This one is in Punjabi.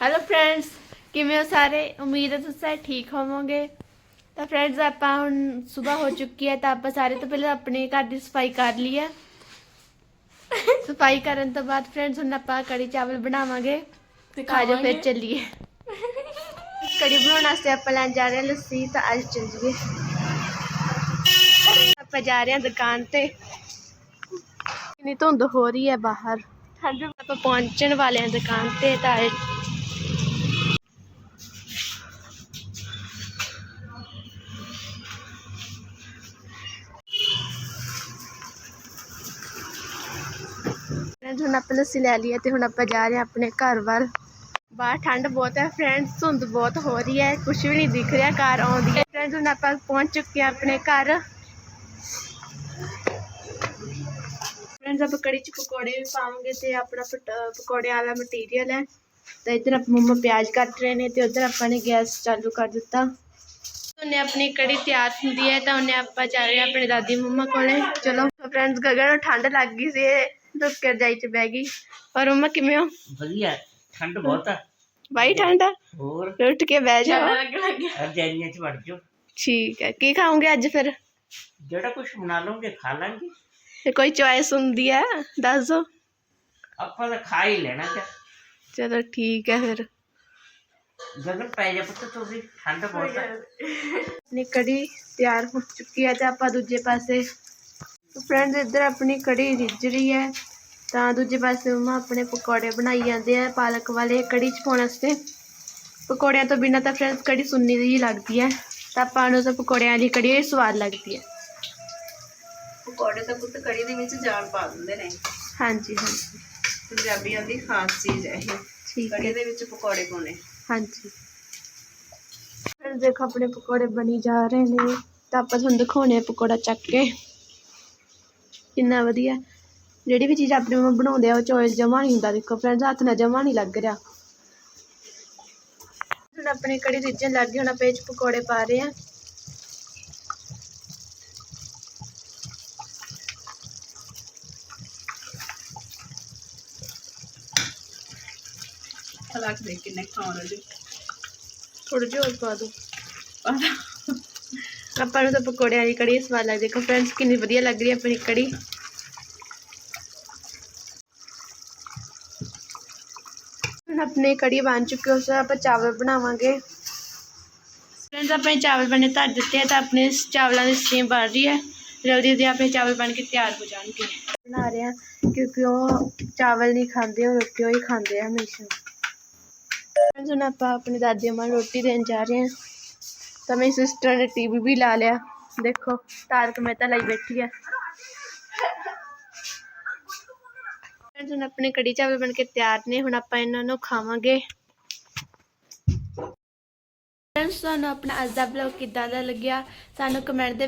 ਹੈਲੋ ਫਰੈਂਡਸ ਕਿਵੇਂ ਹੋ ਸਾਰੇ? ਉਮੀਦ ਹੈ ਤੁਸੀਂ ਸਾਰੇ ਠੀਕ ਹੋਵੋਗੇ। ਤਾਂ ਫਰੈਂਡਸ ਆਪਾਂ ਹੁਣ ਸਵੇਰ ਹੋ ਚੁੱਕੀ ਹੈ ਤਾਂ ਆਪਾਂ ਸਾਰੇ ਤੋਂ ਪਹਿਲਾਂ ਆਪਣੇ ਘਰ ਦੀ ਸਫ਼ਾਈ ਕਰ ਲਈ ਹੈ। ਸਫ਼ਾਈ ਕਰਨ ਤੋਂ ਬਾਅਦ ਫਰੈਂਡਸ ਹੁਣ ਆਪਾਂ ਕੜੀ ਚਾਵਲ ਬਣਾਵਾਂਗੇ ਤੇ ਖਾ ਜਾ ਫਿਰ ਚੱਲੀਏ। ਕੜੀ ਬਣਾਉਣ ਵਾਸਤੇ ਆਪਾਂ ਲੈਣ ਜਾ ਰਹੇ ਹਾਂ ਲੱਸੀ ਤਾਂ ਅੱਜ ਚੱਲ ਜੀਏ। ਆਪਾਂ ਜਾ ਰਹੇ ਹਾਂ ਦੁਕਾਨ ਤੇ। ਕਿੰਨੀ ਧੁੰਦ ਹੋ ਰਹੀ ਹੈ ਬਾਹਰ। ਹਾਂਜੀ। ਆਪਾਂ ਪਹੁੰਚਣ ਵਾਲੇ ਹਾਂ ਦੁਕਾਨ ਤੇ ਤਾਂ ਅੱਜ ਹੁਣ ਆਪਾਂ ਲੱਸੀ ਲੈ ਲਈ ਹੈ ਤੇ ਹੁਣ ਆਪਾਂ ਜਾ ਰਹੇ ਹਾਂ ਆਪਣੇ ਘਰ ਵੱਲ। ਬਾਹਰ ਠੰਡ ਬਹੁਤ ਹੈ ਫਰੈਂਡਸ ਧੁੰਦ ਬਹੁਤ ਹੋ ਰਹੀ ਹੈ ਕੁਝ ਵੀ ਨਹੀਂ ਦਿਖ ਰਿਹਾ, ਕਾਰ ਆਉਂਦੀ ਹੈ। ਫਰੈਂਡਸ ਹੁਣ ਆਪਾਂ ਪਹੁੰਚ ਚੁੱਕੇ ਹਾਂ ਆਪਣੇ ਘਰ। ਫਰੈਂਡਸ ਆਪਾਂ ਕੜੀ ਚ ਪਕੌੜੇ ਵੀ ਪਾਵਾਂਗੇ ਤੇ ਆਪਣਾ ਪਕੌੜੇ ਪਕੌੜਿਆਂ ਵਾਲਾ ਮਟੀਰੀਅਲ ਹੈ। ਤਾਂ ਇੱਧਰ ਆਪਾਂ ਮੰਮਾ ਪਿਆਜ਼ ਕੱਟ ਰਹੇ ਨੇ ਤੇ ਉਧਰ ਆਪਾਂ ਨੇ ਗੈਸ ਚਾਲੂ ਕਰ ਦਿੱਤਾ। ਉਹਨੇ ਆਪਣੀ ਕੜੀ ਤਿਆਰ ਹੁੰਦੀ ਹੈ ਤਾਂ ਉਹਨੇ ਆਪਾਂ ਜਾ ਰਹੇ ਹਾਂ ਆਪਣੇ ਦਾਦੀ ਮੰਮਾ ਕੋਲੇ। ਚਲੋ ਫਰੈਂਡਸ ਗਗਨ ਠੰਡ ਲੱਗ ਗਈ ਸੀ। ਇਹ ਦੁੱਕ ਕੇ ਰਜਾਈ ਚ ਬਹਿ ਗਈ। ਪਰ ਮੰਮਾ ਕਿਵੇਂ ਹੋ? ਵਧੀਆ ਠੰਡ ਬਹੁਤ ਆ। ਬਾਈ ਠੰਡ ਆ? ਹੋਰ? ਉੱਠ ਕੇ ਬਹਿ ਜਾਓ ਰਜਾਈਆਂ ਚ ਵੜ ਜਾਓ। ਠੀਕ ਹੈ ਕੀ ਖਾਓਗੇ ਅੱਜ ਫਿਰ? ਜਿਹੜਾ ਕੁਝ ਬਣਾ ਲਓਗੇ ਖਾ ਲਾਂਗੇ। ਤੇ ਕੋਈ ਚੁਆਇਸ ਹੁੰਦੀ ਹੈ ਦੱਸ ਦਿਓ ਆਪਾਂ ਤਾਂ ਖਾ ਹੀ ਲੈਣਾ ਤੇ ਚਲੋ ਠੀਕ ਹੈ ਫਿਰ। ਗਗਨ ਪੈ ਜਾ ਪੁੱਤ ਤੁਸੀਂ ਠੰਡ ਬਹੁਤ ਆ। ਆਪਣੀ ਕੜੀ ਤਿਆਰ ਹੋ ਚੁੱਕੀ ਹੈ ਤੇ ਆਪਾਂ ਦੂਜੇ ਪਾਸੇ ਫਰੈਂਡਸ ਇੱਧਰ ਆਪਣੀ ਕੜੀ ਰਿੱਝ ਰਹੀ ਹੈ। ਤਾਂ ਦੂਜੇ ਪਾਸੇ ਮਮਾ ਆਪਣੇ ਪਕੌੜੇ ਬਣਾਈ ਜਾਂਦੇ ਆ ਪਾਲਕ ਵਾਲੇ ਕੜੀ ਚ ਪਾਉਣ ਵਾਸਤੇ। ਪਕੌੜਿਆਂ ਤੋਂ ਬਿਨਾਂ ਤਾਂ ਫਰੈਂਡਸ ਕੜੀ ਸੁੰਨੀ ਜਿਹੀ ਲੱਗਦੀ ਹੈ। ਤਾਂ ਆਪਾਂ ਨੂੰ ਤਾਂ ਪਕੌੜਿਆਂ ਦੀ ਕੜੀ ਹੀ ਸਵਾਦ ਲੱਗਦੀ ਹੈ। ਪਕੌੜੇ ਤਾਂ ਪੁੱਤ ਕੜੀ ਦੇ ਵਿੱਚ ਜਾਨ ਪਾ ਦਿੰਦੇ ਨੇ। ਹਾਂਜੀ ਹਾਂਜੀ। ਪੰਜਾਬੀਆਂ ਦੀ ਖਾਸ ਚੀਜ਼ ਹੈ ਇਹ। ਠੀਕ ਕੜੀ ਹੈ। ਦੇ ਵਿੱਚ ਪਕੌੜੇ ਪਾਉਣੇ। ਹਾਂਜੀ। ਫਿਰ ਦੇਖੋ ਆਪਣੇ ਪਕੌੜੇ ਬਣੀ ਜਾ ਰਹੇ ਨੇ। ਤਾਂ ਆਪਾਂ ਤੁਹਾਨੂੰ ਦਿਖਾਉਣੇ ਆ ਪਕੌੜਾ ਚੱਕ ਕੇ। ਕਿੰਨਾ ਵਧੀਆ। ਜਿਹੜੀ ਵੀ ਚੀਜ਼ ਆਪਣੇ ਮੰਮਾ ਬਣਾਉਂਦੇ ਆ ਉਹ ਚੋਇਸ ਜਮਾ ਨਹੀਂ ਹੁੰਦਾ। ਦੇਖੋ ਫਰੈਂਡਸ ਹੱਥ ਨਾਲ ਜਮਾ ਨਹੀਂ ਲੱਗ ਰਿਹਾ। ਹੁਣ ਆਪਣੀ ਕੜੀ ਰਿੱਝਣ ਲੱਗ ਗਈ ਹੁਣ ਆਪਾਂ ਇਹ 'ਚ ਪਕੌੜੇ ਪਾ ਰਹੇ ਆ ਹਲਾਕ ਦੇ ਕਿੰਨੇ ਖਾਣ ਵਾਲੇ। ਥੋੜੇ ਜਿਹੇ ਹੋਰ ਪਾ ਦਿਓ। ਆਪਾਂ ਨੂੰ ਤਾਂ ਪਕੌੜਿਆਂ ਵਾਲੀ ਕੜੀ ਸਵਾਦ ਲੱਗਦੀ। ਦੇਖੋ ਫਰੈਂਡਸ ਕਿੰਨੀ ਵਧੀਆ ਲੱਗ ਰਹੀ ਹੈ ਆਪਣੀ ਕੜੀ। ਹੁਣ ਆਪਣੀ ਕੜੀ ਬਣ ਚੁੱਕੀ ਉਸ ਆਪਾਂ ਚਾਵਲ ਬਣਾਵਾਂਗੇ। ਫਰੈਂਡਸ ਆਪਣੇ ਚਾਵਲ ਬਣੇ ਧਰ ਦਿੱਤੇ ਤਾਂ ਆਪਣੇ ਚਾਵਲਾਂ ਦੀ ਸਟੀਮ ਬਣ ਰਹੀ ਹੈ। ਜਲਦੀ ਜਲਦੀ ਆਪਣੇ ਚਾਵਲ ਬਣ ਕੇ ਤਿਆਰ ਹੋ ਜਾਣਗੇ। ਬਣਾ ਰਹੇ ਆ ਕਿਉਂਕਿ ਉਹ ਚਾਵਲ ਨਹੀਂ ਖਾਂਦੇ, ਉਹ ਰੋਟੀ ਹੀ ਖਾਂਦੇ ਆ ਹਮੇਸ਼ਾ। ਫਰੈਂਡਸ ਹੁਣ ਆਪਾਂ ਆਪਣੇ ਦਾਦੀ ਮਾਂ ਨੂੰ ਰੋਟੀ ਦੇਣ ਜਾ ਰਹੇ ਹਾਂ। ਤਾਂ ਮੇਰੀ ਸਿਸਟਰ ਨੇ ਟੀਵੀ ਵੀ ਲਾ ਲਿਆ। ਦੇਖੋ, ਤਾਰਕ ਮਹਿਤਾ ਲਈ ਬੈਠੀ ਹੈ ਹੁਣ ਆਪਣੇ ਕੜੀ ਚਾਵਲ ਬਣ ਕੇ ਤਿਆਰ ਨੇ, ਹੁਣ ਆਪਾਂ ਇਹਨਾਂ ਨੂੰ ਖਾਵਾਂਗੇ। ਫਰੈਂਡਸ ਤੁਹਾਨੂੰ ਆਪਣਾ ਅੱਜ ਦਾ ਵਲੌਗ ਕਿੱਦਾਂ ਦਾ ਲੱਗਿਆ? ਸਾਨੂੰ ਕਮੈਂਟ ਦੇ